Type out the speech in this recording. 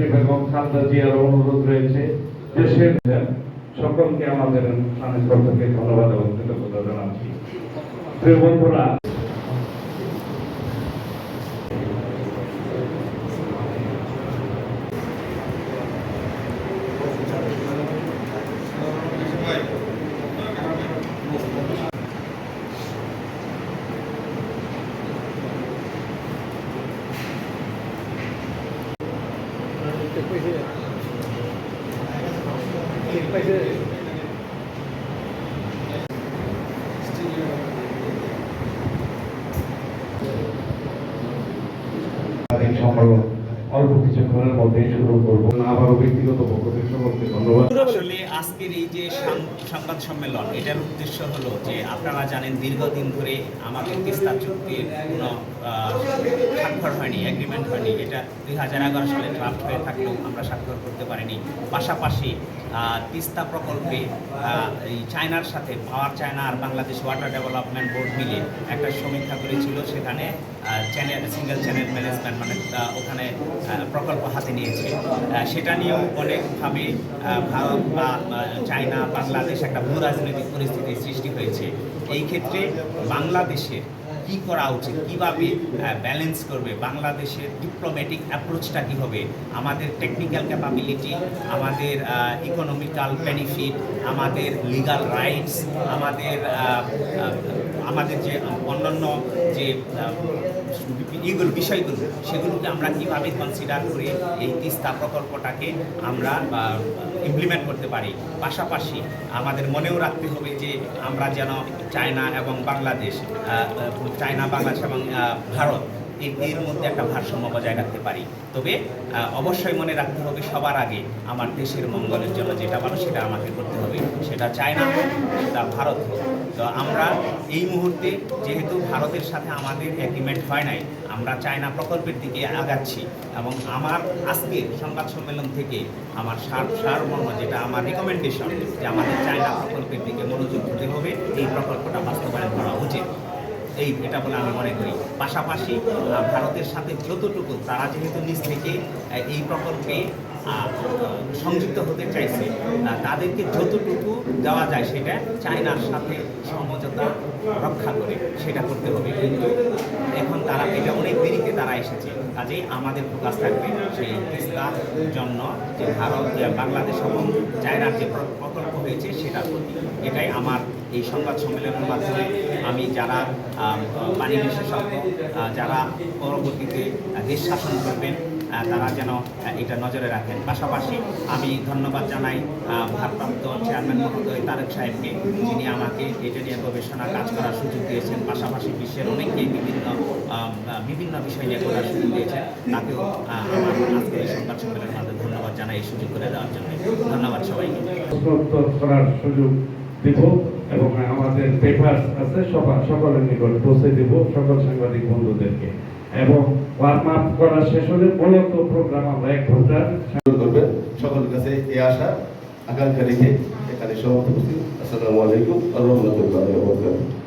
দেশনেত্রী বেগম খালদা জিয়ার অনুরোধ রয়েছে দেশের সকলকে আমাদের স্বামী ধন্যবাদ এবং কৃতজ্ঞতা জানাচ্ছি। প্রিয় বন্ধুরা 这会是，这会是。Thank you. অল্প কিছুক্ষণের মধ্যেই শুরু করব। আবারও ব্যক্তিগত পক্ষ থেকে সকলকে ধন্যবাদ। আসলে আজকের এই যে সংবাদ সম্মেলন, এটার উদ্দেশ্য হলো যে আপনারা জানেন দীর্ঘদিন ধরে আমাদের তিস্তা চুক্তির কোনো স্বাক্ষর হয়নি এগ্রিমেন্ট হয়নি। এটা দুই হাজার এগারো সালে ড্রাফট হয়ে থাকলেও আমরা স্বাক্ষর করতে পারিনি। পাশাপাশি তিস্তা প্রকল্পে এই চায়নার সাথে, পাওয়ার চায়না আর বাংলাদেশ ওয়াটার ডেভেলপমেন্ট বোর্ড মিলে একটা সমীক্ষা করেছিল। সেখানে চ্যানেল সিঙ্গেল চ্যানেল ম্যানেজমেন্ট মানে ওখানে প্রকল্প হাতে নিয়েছে। সেটা নিয়েও অনেকভাবে ভারত বা চায়না, বাংলাদেশ একটা ভূ রাজনৈতিক পরিস্থিতির সৃষ্টি হয়েছে। এই ক্ষেত্রে বাংলাদেশের কি করা উচিত? কীভাবে ব্যালেন্স করবে? বাংলাদেশের ডিপ্লোম্যাটিক অ্যাপ্রোচটা কী হবে আমাদের টেকনিক্যাল ক্যাপাবিলিটি আমাদের ইকোনমিক্যাল বেনিফিট আমাদের লিগাল রাইটস আমাদের আমাদের যে অন্যান্য যে এইগুলো বিষয়গুলো, সেগুলোকে আমরা কীভাবে কনসিডার করে এই তিস্তা প্রকল্পটাকে আমরা ইমপ্লিমেন্ট করতে পারি। পাশাপাশি আমাদের মনেও রাখতে হবে যে আমরা যেন চায়না এবং বাংলাদেশ চায়না, বাংলাদেশ এবং ভারত, এর মধ্যে একটা ভারসাম্য বজায় রাখতে পারি। তবে অবশ্যই মনে রাখতে হবে সবার আগে আমার দেশের মঙ্গলের জন্য যেটা ভালো সেটা আমাকে করতে হবে। সেটা চায়না হোক, সেটা ভারত হোক। তো আমরা এই মুহূর্তে যেহেতু ভারতের সাথে আমাদের অ্যাগ্রিমেন্ট হয় নাই, আমরা চায়না প্রকল্পের দিকে আগাচ্ছি এবং আমার আজকে সংবাদ সম্মেলন থেকে আমার সার সারমর্ম যেটা আমার রিকমেন্ডেশন যে আমাদের চায়না প্রকল্পের দিকে মনোযোগ দিতে হবে, এই প্রকল্পটা বাস্তবায়ন করা উচিত। এই এটা বলে আমি মনে করি। পাশাপাশি ভারতের সাথে যতটুকু তারা যেহেতু নিজ থেকে এই প্রকল্পে সংযুক্ত হতে চাইছে। তাদেরকে যতটুকু দেওয়া যায় সেটা চায়নার সাথে সমঝোতা রক্ষা করে সেটা করতে হবে। কিন্তু এখন তারা এটা অনেক দেরিতে তারা এসেছে। কাজেই আমাদের ফোকাস থাকবে সেই তিস্তার জন্য যে ভারত বাংলাদেশ এবং চায়নার যে প্রকল্প হয়েছে সেটার প্রতি। এটাই আমার এই সংবাদ সম্মেলনের মাধ্যমে আমি যারা পানি বিশেষজ্ঞ যারা পরবর্তীতে দেশ শাসন করবেন তারা যেন এটা নজরে রাখেন। পাশাপাশি আমি ধন্যবাদ জানাই ভারপ্রাপ্ত চেয়ারম্যান মহোদয় তারেক সাহেবকে, যিনি আমাকে এটা নিয়ে গবেষণা কাজ করার সুযোগ দিয়েছেন। পাশাপাশি বিশ্বের অনেককেই বিভিন্ন বিভিন্ন বিষয় নিয়ে করার সুযোগ দিয়েছেন। তাকেও আমার আজকে এই সংবাদ সম্মেলনের মাধ্যমে ধন্যবাদ জানাই, এই সুযোগ করে দেওয়ার জন্য। ধন্যবাদ সবাইকে। করার সুযোগ দিব এবং আমাদের পেপার আছে সকলের নিকট পৌঁছে দিব সকল সাংবাদিক বন্ধুদেরকে। এবং ওয়ার্ম আপ করা শেষ হলে মূলত প্রোগ্রাম আমরা এক ঘণ্টা করবে। সকলের কাছে এ আশা। আকাঙ্ক্ষা রেখে এখানে সমাপ্ত আসসালামু আলাইকুম। রহমতুল্লাহ